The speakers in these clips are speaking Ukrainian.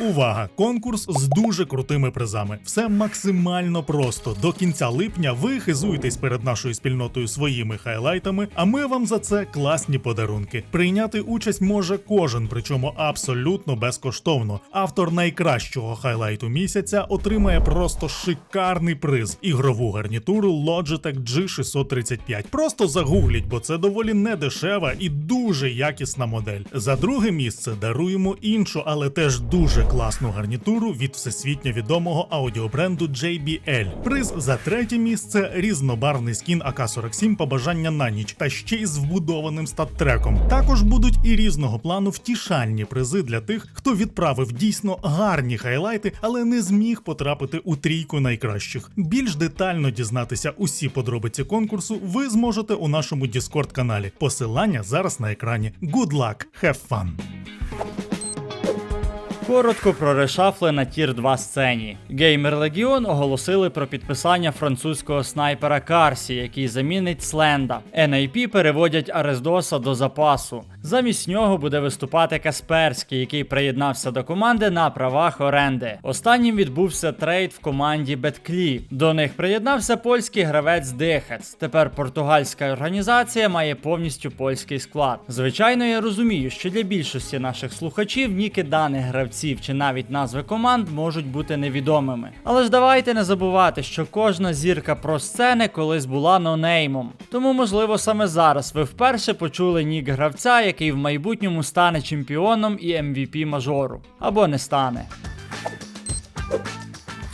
Увага! Конкурс з дуже крутими призами. Все максимально просто. До кінця липня ви хизуєтесь перед нашою спільнотою своїми хайлайтами, а ми вам за це класні подарунки. Прийняти участь може кожен, причому абсолютно безкоштовно. Автор найкращого хайлайту місяця отримає просто шикарний приз ігрову гарнітуру Logitech G635. Просто загугліть, бо це доволі недешева і дуже якісна модель. За друге місце даруємо іншу, але теж дуже класну гарнітуру від всесвітньо відомого аудіобренду JBL. Приз за третє місце різнобарвний скін АК-47 побажання на ніч та ще й з вбудованим стат-треком. Також будуть і різного плану втішальні призи для тих, хто відправив дійсно гарні хайлайти, але не зміг потрапити у трійку найкращих. Більш детально дізнатися усі подробиці конкурсу ви зможете у нашому Discord каналі. Посилання зараз на екрані. Good luck, have fun! Коротко про решафли на тір 2 сцені. Геймер Легіон оголосили про підписання французького снайпера Карсі, який замінить Сленда. NIP переводять Арездоса до запасу. Замість нього буде виступати Касперський, який приєднався до команди на правах оренди. Останнім відбувся трейд в команді Бетклі. До них приєднався польський гравець Дихец. Тепер португальська організація має повністю польський склад. Звичайно, я розумію, що для більшості наших слухачів ніки даних гравців чи навіть назви команд можуть бути невідомими. Але ж давайте не забувати, що кожна зірка про сцени колись була нонеймом. Тому, можливо, саме зараз ви вперше почули нік гравця, який в майбутньому стане чемпіоном і MVP мажору. Або не стане.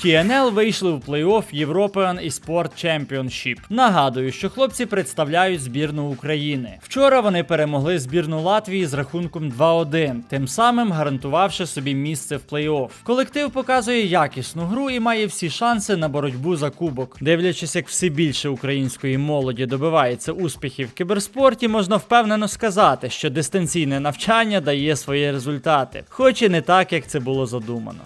TNL вийшли в плей-офф European eSport Championship. Нагадую, що хлопці представляють збірну України. Вчора вони перемогли збірну Латвії з рахунком 2-1, тим самим гарантувавши собі місце в плей-офф. Колектив показує якісну гру і має всі шанси на боротьбу за кубок. Дивлячись, як все більше української молоді добивається успіхів в кіберспорті, можна впевнено сказати, що дистанційне навчання дає свої результати, хоч і не так, як це було задумано.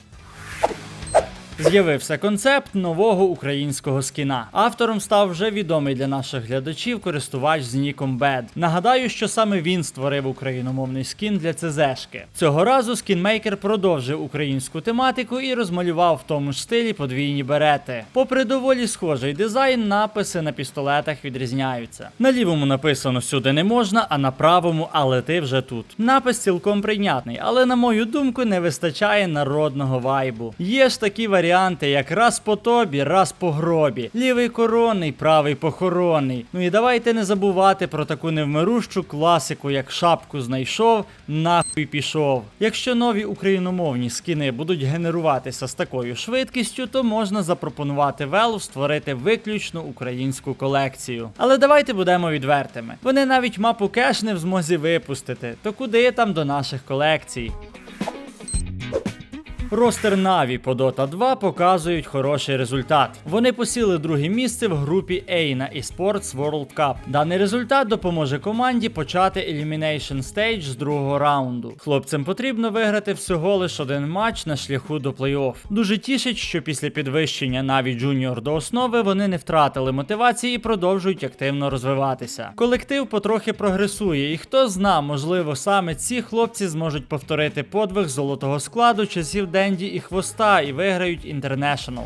З'явився концепт нового українського скіна. Автором став вже відомий для наших глядачів користувач з ніком Bad. Нагадаю, що саме він створив україномовний скін для ЦЗшки. Цього разу скінмейкер продовжив українську тематику і розмалював в тому ж стилі подвійні берети. Попри доволі схожий дизайн, написи на пістолетах відрізняються. На лівому написано сюди не можна, а на правому, але ти вже тут. Напис цілком прийнятний, але на мою думку не вистачає народного вайбу. Є ж такі варіанти варіанти, як раз по тобі, раз по гробі. Лівий коронний, правий похоронний. Ну і давайте не забувати про таку невмирущу класику, як шапку знайшов, нахуй пішов. Якщо нові україномовні скини будуть генеруватися з такою швидкістю, то можна запропонувати Valve створити виключно українську колекцію. Але давайте будемо відвертими. Вони навіть мапу кеш не в змозі випустити, то куди там до наших колекцій? Ростер Наві по Dota 2 показують хороший результат. Вони посіли друге місце в групі A на eSports World Cup. Даний результат допоможе команді почати Elimination Stage з другого раунду. Хлопцям потрібно виграти всього лише один матч на шляху до плей-офф. Дуже тішить, що після підвищення Наві Junior до основи вони не втратили мотивації і продовжують активно розвиватися. Колектив потрохи прогресує, і хто зна, можливо, саме ці хлопці зможуть повторити подвиг золотого складу часів Денді і Хвоста і виграють International.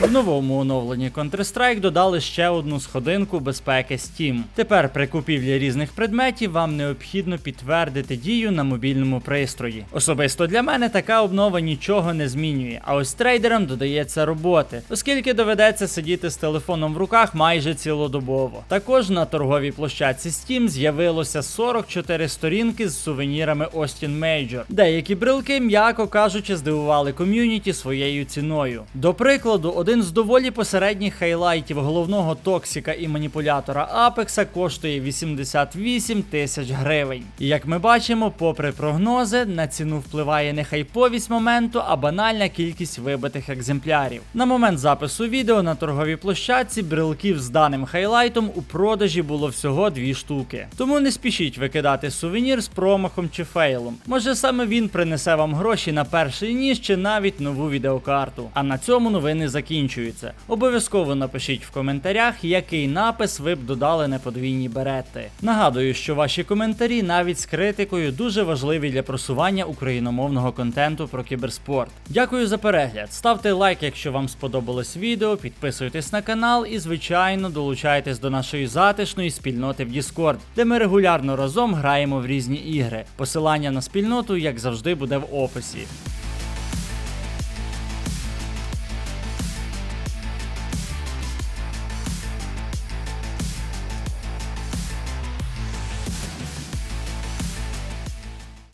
В новому оновленні Counter-Strike додали ще одну сходинку безпеки Steam. Тепер при купівлі різних предметів вам необхідно підтвердити дію на мобільному пристрої. Особисто для мене така обнова нічого не змінює, а ось трейдерам додається роботи, оскільки доведеться сидіти з телефоном в руках майже цілодобово. Також на торговій площадці Steam з'явилося 44 сторінки з сувенірами Austin Major. Деякі брелки, м'яко кажучи, здивували ком'юніті своєю ціною. До прикладу, один з доволі посередніх хайлайтів головного токсика і маніпулятора Апекса коштує 88 тисяч гривень. І як ми бачимо, попри прогнози, на ціну впливає не хайповість моменту, а банальна кількість вибитих екземплярів. На момент запису відео на торговій площадці брелків з даним хайлайтом у продажі було всього дві штуки. Тому не спішіть викидати сувенір з промахом чи фейлом. Може саме він принесе вам гроші на перший ніж чи навіть нову відеокарту. А на цьому новини закінчуються. Закінчується. Обов'язково напишіть в коментарях, який напис ви б додали на подвійні берети. Нагадую, що ваші коментарі навіть з критикою дуже важливі для просування україномовного контенту про кіберспорт. Дякую за перегляд. Ставте лайк, якщо вам сподобалось відео, підписуйтесь на канал і, звичайно, долучайтесь до нашої затишної спільноти в Discord, де ми регулярно разом граємо в різні ігри. Посилання на спільноту, як завжди, буде в описі.